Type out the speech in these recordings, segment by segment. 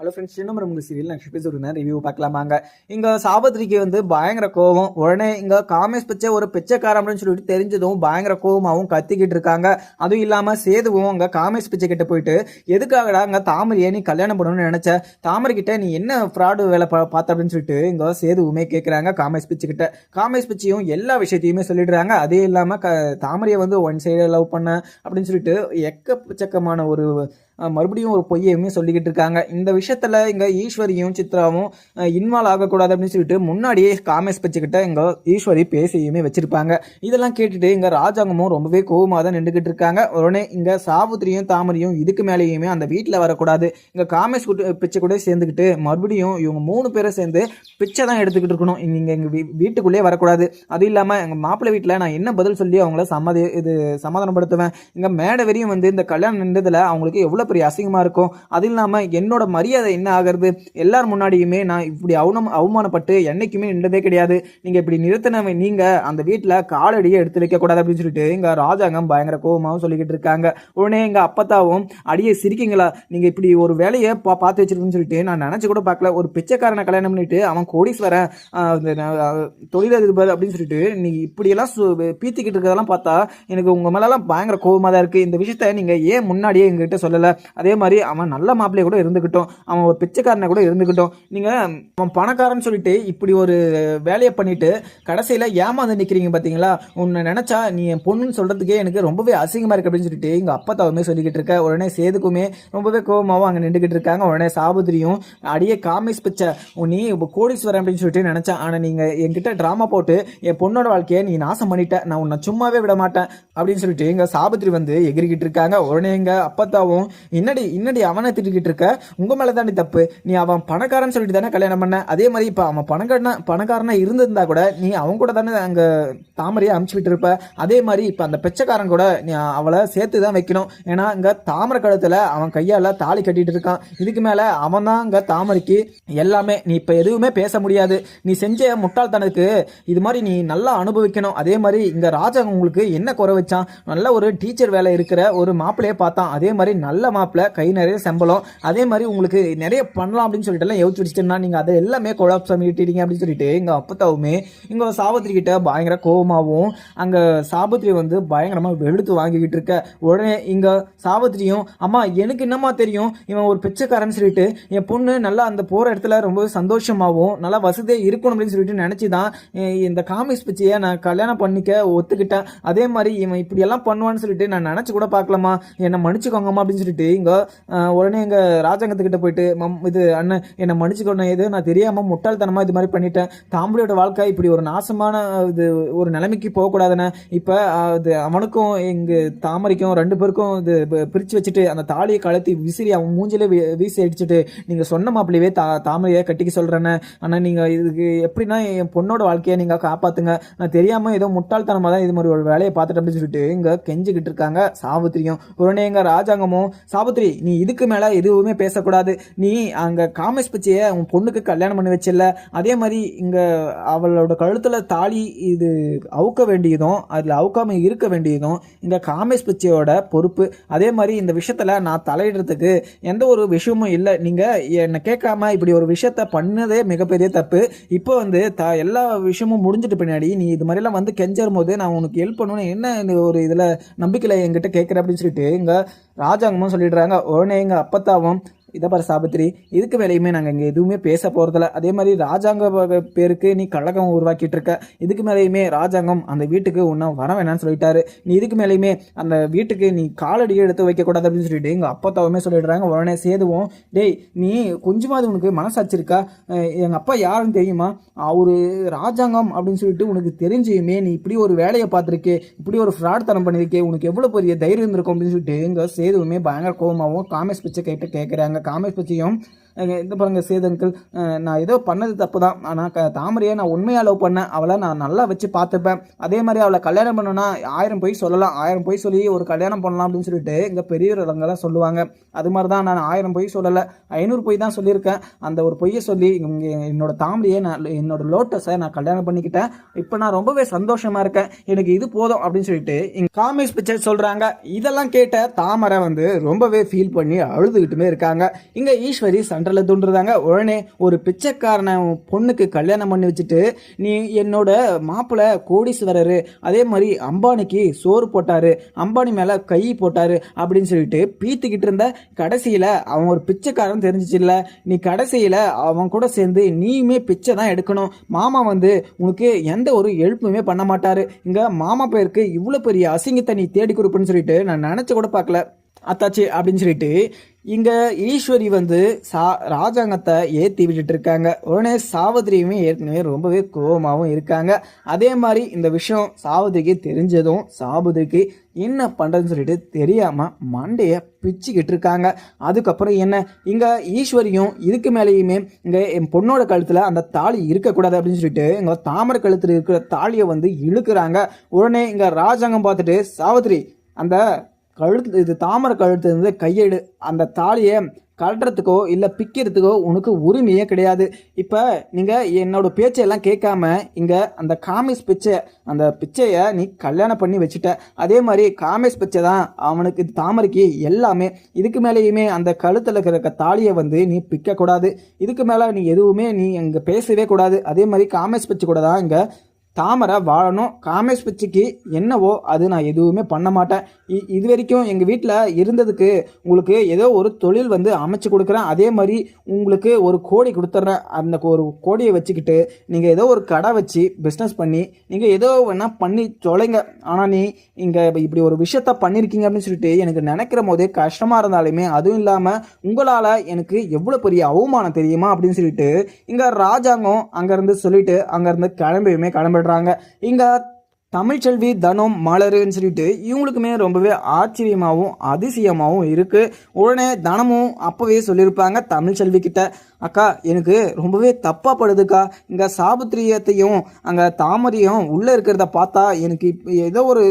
Hello friends சின்ன உங்கள் serial next பேச ஒரு ரிவ்யூ பார்க்கலாமாங்க. இங்கே சாபத்திரிக்கு வந்து பயங்கர கோவம். உடனே இங்கே காமேஷ் பிச்சை ஒரு பிச்சைக்காரன் அப்படின்னு சொல்லிட்டு தெரிஞ்சதும் பயங்கர கோவமாகவும் கத்திக்கிட்டு இருக்காங்க. அதுவும் இல்லாமல் சேதுவும் அங்கே காமேஷ் பிச்சை கிட்ட போயிட்டு எதுக்காகடா அங்கே தாமரையை நீ கல்யாணம் பண்ணணும்னு நினச்ச? தாமரை கிட்ட நீ என்ன ஃப்ராடு வேலை பா பார்த்த? அப்படின்னு சொல்லிட்டு இங்கே சேதுவுமே கேட்குறாங்க காமேஷ் பிச்சை கிட்ட. காமேஷ் பிச்சையும் எல்லா விஷயத்தையுமே சொல்லிடுறாங்க. அதே இல்லாமல் க தாமரையை வந்து ஒன் சைடு லவ் பண்ண அப்படின்னு சொல்லிட்டு எக்கச்சக்கமான ஒரு மறுபடியும் ஒரு பொய்யையுமே சொல்லிக்கிட்டு இருக்காங்க. இந்த விஷயத்தில் இங்கே ஈஸ்வரியும் சித்ராவும் இன்வால்வ் ஆகக்கூடாது அப்படின்னு சொல்லிட்டு முன்னாடியே காமேஷ் பச்சுக்கிட்ட இங்கே ஈஸ்வரி பேசியுமே வச்சுருப்பாங்க. இதெல்லாம் கேட்டுட்டு இங்கே ராஜாங்கமும் ரொம்பவே கோவமாக தான் நின்றுக்கிட்டு இருக்காங்க. உடனே இங்கே சாவுத்திரியும் தாமரையும் இதுக்கு மேலேயுமே அந்த வீட்டில் வரக்கூடாது. இங்கே காமேஸ் பிச்சை கூட சேர்ந்துக்கிட்டு மறுபடியும் இவங்க மூணு பேரை சேர்ந்து பிச்சை தான் எடுத்துக்கிட்டு இருக்கணும். இங்கே எங்கள் வீ- வீட்டுக்குள்ளே வரக்கூடாது. அது இல்லாமல் எங்கள் மாப்பிள்ளை வீட்டில் நான் என்ன பதில் சொல்லி அவங்கள சமாதி இது சமாதானப்படுத்துவேன்? இங்கே மேடை வரையும் வந்து இந்த கல்யாணம் நின்றதில் அவங்களுக்கு எவ்வளோ பெரிய அசிங்கமாக இருக்கும். அது இல்லாமல் என்னோட மரியாதை என்ன ஆகிறது? எல்லார் முன்னாடியுமே நான் இப்படி அவனம் அவமானப்பட்டு என்றைக்குமே நின்றதே கிடையாது. நீங்கள் இப்படி நிறுத்தினவன் நீங்கள் அந்த வீட்டில் காலடியை எடுத்து வைக்கக்கூடாது அப்படின்னு சொல்லிட்டு எங்கள் ராஜாங்கம் பயங்கர கோபமாகவும் சொல்லிக்கிட்டு இருக்காங்க. உடனே எங்கள் அப்பத்தாவும் அடியே சிரிக்கீங்களா நீங்கள் இப்படி ஒரு வேலையை பா பார்த்து வச்சிருக்குன்னு சொல்லிட்டு நான் நினச்சி கூட பார்க்கல. ஒரு பிச்சைக்காரனை கல்யாணம் பண்ணிட்டு அவன் கோடீஸ்வரன் தொழிலதிபர் அப்படின்னு சொல்லிட்டு நீ இப்படியெல்லாம் சு- பீத்திக்கிட்டு இருக்கிறதெல்லாம் பார்த்தா எனக்கு உங்கள் மேலெல்லாம் பயங்கர கோவமாக தான் இருக்குது இந்த விஷயத்த நீங்கள் ஏன் முன்னாடியே எங்ககிட்ட சொல்லலை? அதே மாதிரி அவன் நல்ல மாப்பிள்ளைய கூட இருந்துக்கிட்டோம் அவன் ஒரு பிச்சைக்காரனை கூட இருந்துக்கிட்டோம் நீங்கள் அவன் பணக்காரன்னு சொல்லிட்டு இப்படி ஒரு வேலையை பண்ணிட்டு கடைசியில் ஏமாந்து நிற்கிறீங்க பார்த்தீங்களா உன்னை நினச்சா நீ என் பொண்ணுன்னு சொல்கிறதுக்கே எனக்கு ரொம்பவே அசிங்கமாக இருக்குது அப்படின்னு சொல்லிட்டு எங்கள் அப்பா தாவுமே சொல்லிக்கிட்டு இருக்க. உடனே சேதுக்குமே ரொம்பவே கோபமாகவும் அங்கே நின்றுக்கிட்டு இருக்காங்க. உடனே சாபுதிரியும் அடியே காமிஸ் பிச்சை உன் நீ இப்போ கோடீஸ்வரன் அப்படின்னு சொல்லிட்டு நினைச்சேன் ஆனால் நீங்கள் என்கிட்ட ட்ராமா போட்டு என் பொண்ணோட வாழ்க்கையை நீ நாசம் பண்ணிட்ட. நான் உன்னை சும்மாவே விட மாட்டேன் அப்படின்னு சொல்லிட்டு எங்கள் சாபுத்திரி வந்து எகிரிக்கிட்டு இருக்காங்க. உடனே எங்கள் அப்பத்தாவும் இன்னடி இன்னடி அவனை திட்டிக்கிட்டு இருக்க? உங்க மேல தாண்டி தப்பு. நீ அவன் பணக்காரன் சொல்லிட்டு தானே கல்யாணம் பண்ண? அதே மாதிரி இப்போ அவன் பணக்காரனா பணக்காரனா இருந்திருந்தா கூட நீ அவன் கூட தானே அங்க தாமரையை அமுச்சு விட்டு இருப்ப. அதே மாதிரி இப்போ அந்த பிச்சைக்காரன் கூட நீ அவளை சேர்த்து தான் வைக்கணும். ஏன்னா இங்கே தாமரை கழுத்துல அவன் கையால தாலி கட்டிட்டு இருக்கான். இதுக்கு மேல அவன் தான் இங்கே தாமரைக்கு எல்லாமே. நீ இப்ப எதுவுமே பேச முடியாது. நீ செஞ்ச முட்டாள்தனத்துக்கு இது மாதிரி நீ நல்லா அனுபவிக்கணும். அதே மாதிரி இங்க ராஜா உங்களுக்கு என்ன குறை வச்சான்? நல்ல ஒரு டீச்சர் வேலை இருக்கிற ஒரு மாப்பிள்ளையே பார்த்தான். அதே மாதிரி நல்ல மாப்பிள்ளை கை நிறைய சம்பளம். அதே மாதிரி உங்களுக்கு நிறைய பண்ணலாம் அப்படின்னு சொல்லிட்டு எல்லாம் யோசிச்சு வச்சுட்டேன்னா நீங்கள் அதை எல்லாமே கொலாப்ஸ் பண்ணிட்டீங்க அப்படின்னு சொல்லிட்டு எங்கள் அப்பத்தாவுமே இங்கே சாபத்திரி கிட்ட பயங்கர கோபமாகவும் அங்கே சாபத்திரி வந்து பயங்கரமாக வெளுத்து வாங்கிக்கிட்டு இருக்க. உடனே இங்கே சாபத்திரியும் அம்மா எனக்கு என்னம்மா தெரியும்? இவன் ஒரு பிச்சைக்காரன் சொல்லிட்டு என் பொண்ணு நல்லா அந்த போகிற இடத்துல ரொம்ப சந்தோஷமாகவும் நல்லா வசதியாக இருக்கணும் அப்படின்னு சொல்லிட்டு நினச்சி தான் இந்த காமிக்ஸ் பிச்சையை நான் கல்யாணம் பண்ணிக்க ஒத்துக்கிட்டேன். அதே மாதிரி இவன் இப்படியெல்லாம் பண்ணுவான்னு சொல்லிட்டு நான் நினச்சி கூட பார்க்கலாமா என்னை மன்னிச்சுக்கோங்கம்மா அப்படின்னு சொல்லிட்டு இங்க உடனே எங்க ராஜாங்கத்துக்கிட்ட போயிட்டு மம் இது அண்ணன் என்னை மன்னிச்சுக்கணும் இது நான் தெரியாம முட்டாள்தனமா இது மாதிரி பண்ணிட்டேன். தாம்பளியோட வாழ்க்கை இப்படி ஒரு நாசமான இது ஒரு நிலைமைக்கு போகக்கூடாதுண்ணே இப்போ அது அவனுக்கும் எங்க தாமரைக்கும் ரெண்டு பேருக்கும் இது பிரித்து பிரிச்சு வச்சுட்டு அந்த தாலியை கலத்தி விசிறி அவன் மூஞ்சிலே வீ- வீசி அடிச்சுட்டு நீங்க சொன்ன மாப்பிள்ளையே தா தாமரையை கட்டிக்க சொல்றேன்னு ஆனா நீங்க இதுக்கு எப்படின்னா என் பொண்ணோட வாழ்க்கையை நீங்க காப்பாத்துங்க. நான் தெரியாம ஏதோ முட்டாள்தனமா தான் இது மாதிரி ஒரு வேலையை பார்த்துட்டு அப்படின்னு சொல்லிட்டு இங்க கெஞ்சிக்கிட்டு இருக்காங்க சாவித்திரியும். உடனே எங்க ராஜாங்கமும் சாபுத்ரி நீ இதுக்கு மேலே எதுவுமே பேசக்கூடாது. நீ அங்கே காமேஷ் பச்சையை உன் பொண்ணுக்கு கல்யாணம் பண்ணி வச்சில்ல. அதே மாதிரி இங்கே அவளோட கழுத்தில் தாலி இது அவுக்க வேண்டியதும் அதில் அவுக்காமல் இருக்க வேண்டியதும் இந்த காமேஷ் பிச்சையோட பொறுப்பு. அதே மாதிரி இந்த விஷயத்தில் நான் தலையிடுறதுக்கு எந்த ஒரு விஷயமும் இல்லை. நீங்கள் என்னை கேட்காம இப்படி ஒரு விஷயத்த பண்ணதே மிகப்பெரிய தப்பு. இப்போ வந்து த எல்லா விஷயமும் முடிஞ்சிட்டு பின்னாடி நீ இது மாதிரிலாம் வந்து கெஞ்சரும் போது நான் உனக்கு ஹெல்ப் பண்ணணும்னு என்ன இந்த ஒரு இதில் நம்பிக்கையில் என்கிட்ட கேட்குற அப்படின்னு சொல்லிட்டு இங்கே ராஜாங்கமும் சொல்லிடுறாங்க. உடனே எங்கள் அப்பத்தாவும் இதை பாரு சாபத்திரி இதுக்கு மேலேயுமே நாங்கள் இங்கே எதுவுமே பேச போகிறதில்ல அதே மாதிரி ராஜாங்க பேருக்கு நீ கழகம் உருவாக்கிட்டு இருக்க. இதுக்கு மேலேயுமே ராஜாங்கம் அந்த வீட்டுக்கு ஒன்றும் வர வேணாம்னு சொல்லிட்டாரு. நீ இதுக்கு மேலேயுமே அந்த வீட்டுக்கு நீ காலடியை எடுத்து வைக்கக்கூடாது அப்படின்னு சொல்லிட்டு எங்கள் அப்பத்தாவுமே சொல்லிடுறாங்க. உடனே சேதுவோம் டேய் நீ கொஞ்சமாவது உனக்கு மனசாச்சிருக்கா எங்கள் அப்பா யாருன்னு தெரியுமா? அவரு ராஜாங்கம் அப்படின்னு சொல்லிட்டு உனக்கு தெரிஞ்சுமே நீ இப்படி ஒரு வேலையை பார்த்துருக்கே. இப்படி ஒரு ஃப்ராட் தனம் பண்ணியிருக்கே. உனக்கு எவ்வளோ பெரிய தைரியம் இருந்திருக்கும் அப்படின்னு சொல்லிட்டு எங்கள் சேதுவுமே பயங்கர கோவமாகவும் காமெஸ் பிச்சை கேட்டு கேட்குறாங்க காமேஷ் பிச்சையும் இந்த பாருங்கள் சேது நான் ஏதோ பண்ணது தப்பு தான் ஆனால் க தாமரையை நான் உண்மையாக லவ் பண்ணேன். அவளை நான் நல்லா வச்சு பார்த்துப்பேன். அதே மாதிரி அவளை கல்யாணம் பண்ணணும்னா ஆயிரம் பொய் சொல்லலாம். ஆயிரம் பொய் சொல்லி ஒரு கல்யாணம் பண்ணலாம் அப்படின்னு சொல்லிட்டு இங்கே பெரியவர்களெல்லாம் சொல்லுவாங்க. அது மாதிரி தான் நான் ஆயிரம் பொய் சொல்லலை. ஐநூறு பொய் தான் சொல்லியிருக்கேன். அந்த ஒரு பொய்யை சொல்லி இங்க என்னோட தாமரையை நான் என்னோட லோட்டஸை நான் கல்யாணம் பண்ணிக்கிட்டேன். இப்போ நான் ரொம்பவே சந்தோஷமாக இருக்கேன். எனக்கு இது போதும் அப்படின்னு சொல்லிட்டு இங்கே காமேஷ் பிக்சர் சொல்கிறாங்க இதெல்லாம் கேட்ட தாமரை வந்து ரொம்பவே ஃபீல் பண்ணி அழுதுகிட்டுமே இருக்காங்க. இங்கே ஈஸ்வரி சண்டை மிரட்டலை தூண்டுறாங்க உடனே ஒரு பிச்சைக்காரனை பொண்ணுக்கு கல்யாணம் பண்ணி வச்சுட்டு நீ என்னோட மாப்பிள்ளை கோடீஸ்வரர். அதே மாதிரி அம்பானிக்கு சோறு போட்டாரு. அம்பானி மேலே கை போட்டாரு. அப்படின்னு சொல்லிட்டு பீத்துக்கிட்டு இருந்த கடைசியில் அவன் ஒரு பிச்சைக்காரன் தெரிஞ்சிச்சுல்ல. நீ கடைசியில் அவன் கூட சேர்ந்து நீயுமே பிச்சை தான் எடுக்கணும். மாமா வந்து உனக்கு எந்த ஒரு எழுப்புமே பண்ண மாட்டாரு. இங்கே மாமா பேருக்கு இவ்வளோ பெரிய அசிங்கத்தை நீ தேடி கொடுப்புன்னு சொல்லிட்டு நான் நினச்சி கூட பார்க்கல. அத்தாச்சி அப்படின்னு சொல்லிட்டு இங்கே ஈஸ்வரி வந்து சா ராஜாங்கத்தை ஏற்றி விட்டுட்டு இருக்காங்க உடனே சாவதிரியுமே ஏற்கனவே ரொம்பவே கோபமாகவும் இருக்காங்க. அதே மாதிரி இந்த விஷயம் சாவதிரிக்கு தெரிஞ்சதும் சாவித்திரிக்கு என்ன பண்ணுறதுன்னு சொல்லிட்டு தெரியாமல் மண்டையை பிச்சுக்கிட்டு இருக்காங்க அதுக்கப்புறம் என்ன? இங்கே ஈஸ்வரியும் இதுக்கு மேலேயுமே இங்கே என் பொண்ணோட கழுத்தில் அந்த தாலி இருக்கக்கூடாது அப்படின்னு சொல்லிட்டு இங்கே தாமரை கழுத்தில் இருக்கிற தாலியை வந்து இழுக்கிறாங்க. உடனே இங்கே ராஜாங்கம் பார்த்துட்டு சாவித்திரி அந்த கழுத்து இது தாமரை கழுத்து இருந்து கையெடு அந்த தாலியை கட்டுறதுக்கோ இல்லை பிக்கிறதுக்கோ உனக்கு உரிமையே கிடையாது. இப்போ நீங்கள் என்னோடய பேச்சையெல்லாம் கேட்காம இங்கே அந்த காமேஷ் பிச்சை அந்த பிச்சையை நீ கல்யாணம் பண்ணி வச்சுட்ட. அதே மாதிரி காமேஷ் பிச்சை தான் அவனுக்கு தாமரைக்கு எல்லாமே. இதுக்கு மேலேயுமே அந்த கழுத்தில் இருக்கிற தாலியை வந்து நீ பிக்கக்கூடாது. இதுக்கு மேலே நீ எதுவுமே நீ இங்கே பேசவே கூடாது. அதே மாதிரி காமேஷ் பிச்சை கூட தான் இங்கே தாமரை வாழணும். காமேஷ் பிச்சைக்கு என்னவோ அது நான் எதுவுமே பண்ண மாட்டேன். இ- இது வரைக்கும் எங்கள் வீட்டில் இருந்ததுக்கு உங்களுக்கு ஏதோ ஒரு தொழில் வந்து அமைச்சு கொடுக்குறேன். அதே மாதிரி உங்களுக்கு ஒரு கோடி கொடுத்துட்றேன் அந்த ஒரு கோடியை வச்சுக்கிட்டு நீங்கள் ஏதோ ஒரு கடை வச்சு பிஸ்னஸ் பண்ணி நீங்கள் ஏதோ வேணால் பண்ணி தொலைங்க. ஆனால் நீ இங்கே இப்படி ஒரு விஷயத்த பண்ணியிருக்கீங்க அப்படின்னு சொல்லிட்டு எனக்கு நினைக்கிற போதே கஷ்டமாக இருந்தாலுமே அதுவும் இல்லாமல் உங்களால் எனக்கு எவ்வளோ பெரிய அவமானம் தெரியுமா அப்படின்னு சொல்லிட்டு இங்கே ராஜாங்கம் அங்கேருந்து சொல்லிட்டு அங்கேருந்து கிளம்பியுமே கிளம்பிடுறாங்க இங்கே தமிழ்ச்செல்வி தனம் மலருன்னு சொல்லிட்டு இவங்களுக்குமே ரொம்பவே ஆச்சரியமாகவும் அதிசயமாகவும் இருக்குது உடனே தனமும் அப்போவே சொல்லியிருப்பாங்க தமிழ்ச்செல்வி கிட்ட அக்கா எனக்கு ரொம்பவே தப்பாக படுதுக்கா. இங்கே சாபுத்திரியத்தையும் அங்கே தாமரையும் உள்ளே இருக்கிறத பார்த்தா எனக்கு இப்போ ஏதோ ஒரு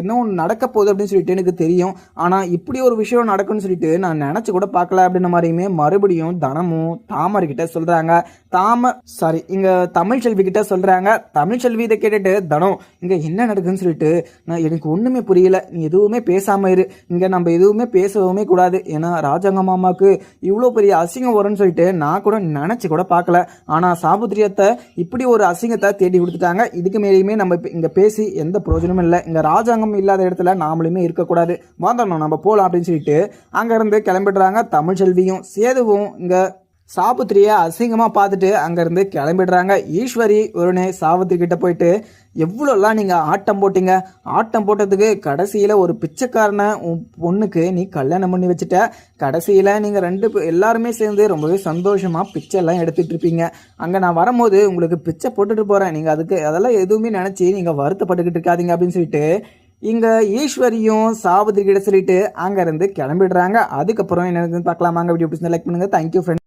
என்ன ஒன்று நடக்க போகுது அப்படின்னு சொல்லிட்டு எனக்கு தெரியும். ஆனால் இப்படி ஒரு விஷயம் நடக்கும்னு சொல்லிட்டு நான் நினச்சி கூட பார்க்கல. அப்படின்ற மாதிரியுமே மறுபடியும் தனமும் தாமரை கிட்ட சொல்கிறாங்க தாம சாரி இங்கே தமிழ்ச்செல்வி கிட்ட சொல்கிறாங்க தமிழ்ச்செல்வி இதை கேட்டுட்டு தனம் இங்கே என்ன நடக்குதுன்னு சொல்லிட்டு நான் எனக்கு ஒன்றுமே புரியல. நீ எதுவுமே பேசாமல் இரு. இங்கே நம்ம எதுவுமே பேசவுமே கூடாது. ஏன்னா ராஜாங்க மாமாவுக்கு இவ்வளோ பெரிய அசிங்கம் வரும்னு சொல்லிட்டு நான் கூட நினச்சி கூட பார்க்கல. ஆனால் சாபுத்திரியத்தை இப்படி ஒரு அசிங்கத்தை தேடி கொடுத்துட்டாங்க. இதுக்கு மேலேயுமே நம்ம இப்ப இங்கே பேசி எந்த பிரயோஜனமும் இல்லை. இங்கே ராஜாங்கம் இல்லாத இடத்துல நாமளுமே இருக்கக்கூடாது. வாங்கணும் நம்ம போகலாம் அப்படின்னு சொல்லிட்டு அங்கேருந்து கிளம்பிடுறாங்க தமிழ்ச்செல்வியும் சேதுவும் இங்கே சாபுத்திரியை அசிங்கமாக பார்த்துட்டு அங்கேருந்து கிளம்பிடுறாங்க. ஈஸ்வரி ஒருனே சாபுத்திரி கிட்ட போயிட்டு எவ்வளோலாம் நீங்கள் ஆட்டம் போட்டிங்க? ஆட்டம் போட்டதுக்கு கடைசியில் ஒரு பிச்சைக்காரனை உன் பொண்ணுக்கு நீ கல்யாணம் பண்ணி வச்சுட்ட. கடைசியில் நீங்கள் ரெண்டு எல்லாருமே சேர்ந்து ரொம்பவே சந்தோஷமாக பிச்சைலாம் எடுத்துகிட்டு இருப்பீங்க. அங்கே நான் வரும்போது உங்களுக்கு பிச்சை போட்டுட்டு போகிறேன் நீங்கள் அதுக்கு அதெல்லாம் எதுவுமே நினச்சி நீங்கள் வருத்தப்பட்டுக்கிட்டு இருக்காதீங்க அப்படின்னு சொல்லிட்டு இங்கே ஈஸ்வரியும் சாவித்திரி கிட்ட சொல்லிட்டு அங்கேருந்து கிளம்பிடுறாங்க. அதுக்கப்புறம் என்ன பார்க்கலாமாங்க. வீடியோ பிடிச்சி லைக் பண்ணுங்கள் தேங்க்யூ ஃப்ரெண்ட்